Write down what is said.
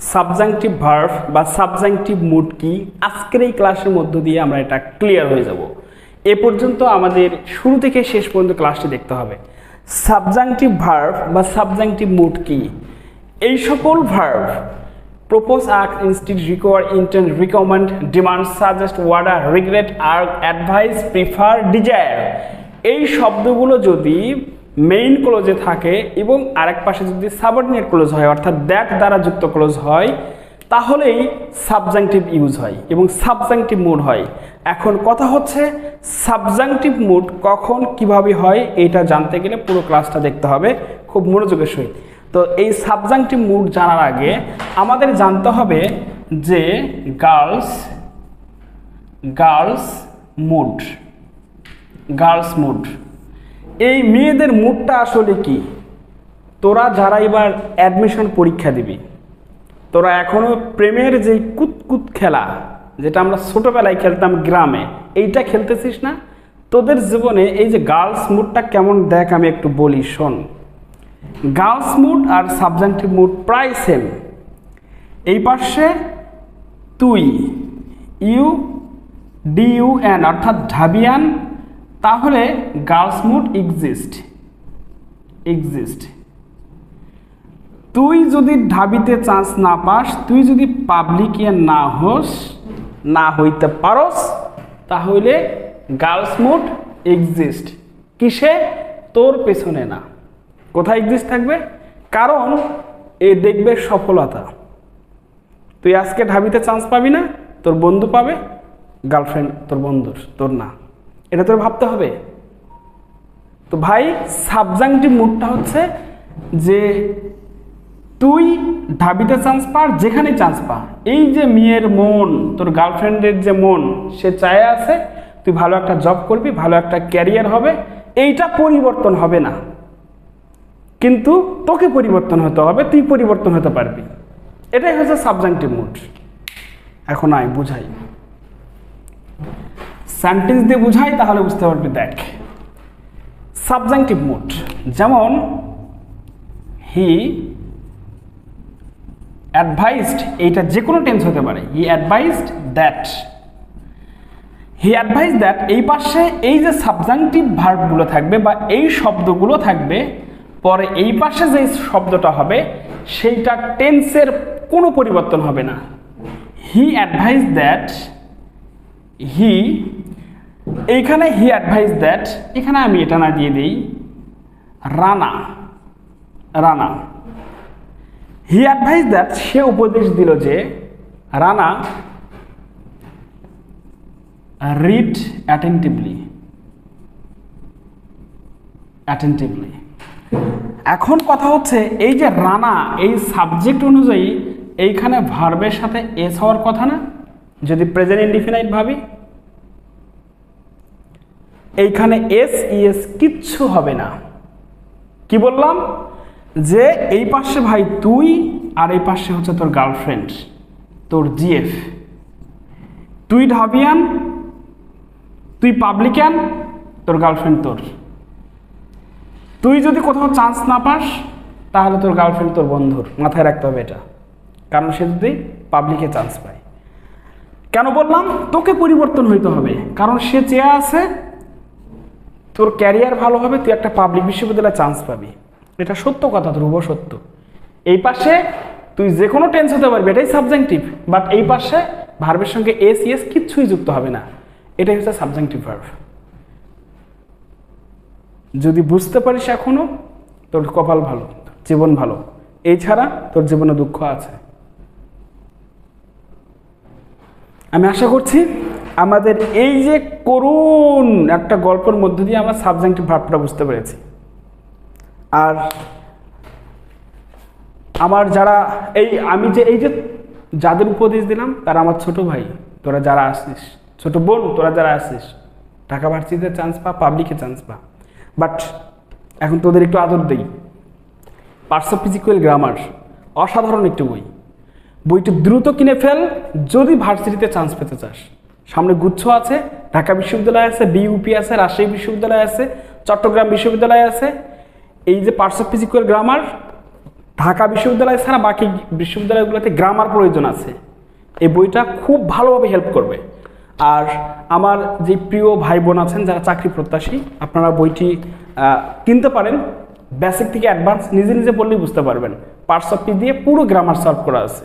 Subjunctive verb বা subjunctive mood কি? আজকের এই ক্লাসের মধ্য দিয়ে আমরা এটা ক্লিয়ার হয়ে যাব। এ পর্যন্ত আমাদের শুরু থেকে শেষ পর্যন্ত ক্লাসটি দেখতে হবে। সাবজাংটিভ ভার্ভ বা সাবজাংটিভ মুড কি? এই সকল verb propose ask insist require intent recommend demand suggest order regret আর অ্যাডভাইস প্রিফার ডিজায়ার এই শব্দগুলো যদি মেইন ক্লোজে থাকে এবং আরেক পাশে যদি সাবঅর্ডিনেট ক্লোজ হয়, অর্থাৎ দ্যাট দ্বারা যুক্ত ক্লোজ হয়, তাহলেই সাবজাংটিভ ইউজ হয় এবং সাবজাংটিভ মুড হয়। এখন কথা হচ্ছে সাবজাংটিভ মুড কখন কীভাবে হয় এটা জানতে গেলে পুরো ক্লাসটা দেখতে হবে খুব মনোযোগের সহিত। তো এই সাবজাংটিভ মুড জানার আগে আমাদের জানতে হবে যে girls girls mood girls mood এই মেয়েদের মুডটা আসলে কি? তোরা যারা এবার অ্যাডমিশন পরীক্ষা দিবি, তোরা এখনও প্রেমের যে কুতকুত খেলা, যেটা আমরা ছোটোবেলায় খেলতাম গ্রামে, এইটা খেলতেছিস না? তোদের জীবনে এই যে গার্লস মুডটা কেমন দেখ আমি একটু বলি, শোন। গার্লস মুড আর সাবজেক্টিভ মুড প্রায় সেম এই পাশে তুই ইউ ডি ইউ এন অর্থাৎ ঢাবিয়ান তাহলে গার্লস মুড এক্সিস্ট এক্সিস্ট তুই যদি ঢাবিতে চান্স না পাস, তুই যদি পাবলিকিয়ান না হোস, না হইতে পারস, তাহলে গার্লস মুড এক্সিস্ট কিসে? তোর পেছনে না। কোথায় এক্সিস্ট থাকবে? কারণ এ দেখবে সফলতা। তুই আজকে ঢাবিতে চান্স পাবি না, তোর বন্ধু পাবে গার্লফ্রেন্ড তোর বন্ধুর, তোর না। এটা তোর ভাবতে হবে। তো ভাই, সাবজাংটিভ মুডটা হচ্ছে যে তুই ঢাবিতে চান্স পা যেখানে চান্স পা। এই যে মেয়ের মন, তোর গার্লফ্রেন্ডের যে মন, সে চায় আছে, তুই ভালো একটা জব করবি, ভালো একটা ক্যারিয়ার হবে, এইটা পরিবর্তন হবে না। কিন্তু তোকে পরিবর্তন হতে হবে, তুই পরিবর্তন হতে পারবি। এটাই হচ্ছে সাবজাংটিভ মুড। এখন আয়, বুঝাই। সেন্টেন্স দিয়ে বুঝাই, তাহলে বুঝতে পারবি, দেখ। সাবজাংটিভ মুড যেমন হি অ্যাডভাইসড এইটা যে কোনো টেন্স হতে পারে। He advised that he advise that এই পাশে এই যে সাবজাংটিভ ভার্বগুলো থাকবে বা এই শব্দগুলো থাকবে, পরে এই পাশে যে শব্দটা হবে, সেইটা টেন্সের কোনো পরিবর্তন হবে না। হি অ্যাডভাইস দ্যাট হি এইখানে হি অ্যাডভাইস দ্যাট এখানে আমি এটা না দিয়ে দিই, Rana Rana. He advise that সে উপদেশ দিল যে, রানা রিড অ্যাটেন্টিভলি অ্যাটেন্টিভলি এখন কথা হচ্ছে, এই যে রানা, এই সাবজেক্ট অনুযায়ী, এইখানে ভার্বের সাথে এস হওয়ার কথা না? যদি প্রেজেন্ট ইনডিফিনাইট ভাবি, এইখানে এস ইএস কিচ্ছু হবে না। কি বললাম? যে এই পাশে ভাই তুই আর এই পাশে হচ্ছে তোর গার্লফ্রেন্ড তোর জিএফ তুই ঢাবিয়ান, তুই পাবলিকান তোর গার্লফ্রেন্ড তোর। তুই যদি কোথাও চান্স না পাস, তাহলে তোর গার্লফ্রেন্ড তোর বন্ধুর। মাথায় রাখতে হবে এটা। কারণ সে যদি পাবলিকে চান্স পায়। কেন বললাম? তোকে পরিবর্তন হইতে হবে। কারণ সে চেয়ে আছে, তোর ক্যারিয়ার ভালো হবে, তুই একটা পাবলিক বিশ্ববিদ্যালয়ে চান্স পাবি। এটা সত্য কথা ধ্রুব সত্য। এই পাশে তুই যে কোনো টেন্স হতে পারবি, এটাই সাবজেক্টিভ বাট এই পাশে ভার্বের সঙ্গে এস ইএস কিচ্ছুই যুক্ত হবে না। এটাই হচ্ছে সাবজেক্টিভ ভার্ব যদি বুঝতে পারিস এখনও, তোর কপাল ভালো জীবন ভালো। এছাড়া তোর জীবনে দুঃখ আছে। আমি আশা করছি আমাদের এই যে করুণ একটা গল্পের মধ্য দিয়ে আমরা সাবজেক্টিভ ভাবটা বুঝতে পেরেছি। আর আমার যারা এই, আমি যে, এই যে যাদের উপদেশ দিলাম, তারা আমার ছোট ভাই, তোরা যারা আসিস, ছোট বোন, তোরা যারা আসিস ঢাকা ভার্সিটিতে চান্স পা পাবলিকে চান্স পা। বাট এখন তোদের একটু আদর দেই। পার্টস অফ ফিজিক্যাল গ্রামার অসাধারণ একটি বই। বইটি দ্রুত কিনে ফেল যদি ভার্সিটিতে চান্স পেতে চাস। সামনে গুচ্ছ আছে, ঢাকা বিশ্ববিদ্যালয় আছে বিইউপি আছে, রাজশাহী বিশ্ববিদ্যালয় আছে, চট্টগ্রাম বিশ্ববিদ্যালয় আছে। এই যে parts of physical grammar Dhaka বিশ্ববিদ্যালয় ছাড়া বাকি বিশ্ববিদ্যালয়গুলোতে গ্রামার প্রয়োজন আছে। এই বইটা খুব ভালোভাবে হেল্প করবে। আর আমার যে প্রিয় ভাই বোন আছেন, যারা চাকরি প্রত্যাশী, আপনারা বইটি কিনতে পারেন। বেসিক থেকে অ্যাডভান্স নিজে নিজে পড়লেই বুঝতে পারবেন। পার্টস অফ পি দিয়ে পুরো গ্রামার সলভ করা আছে।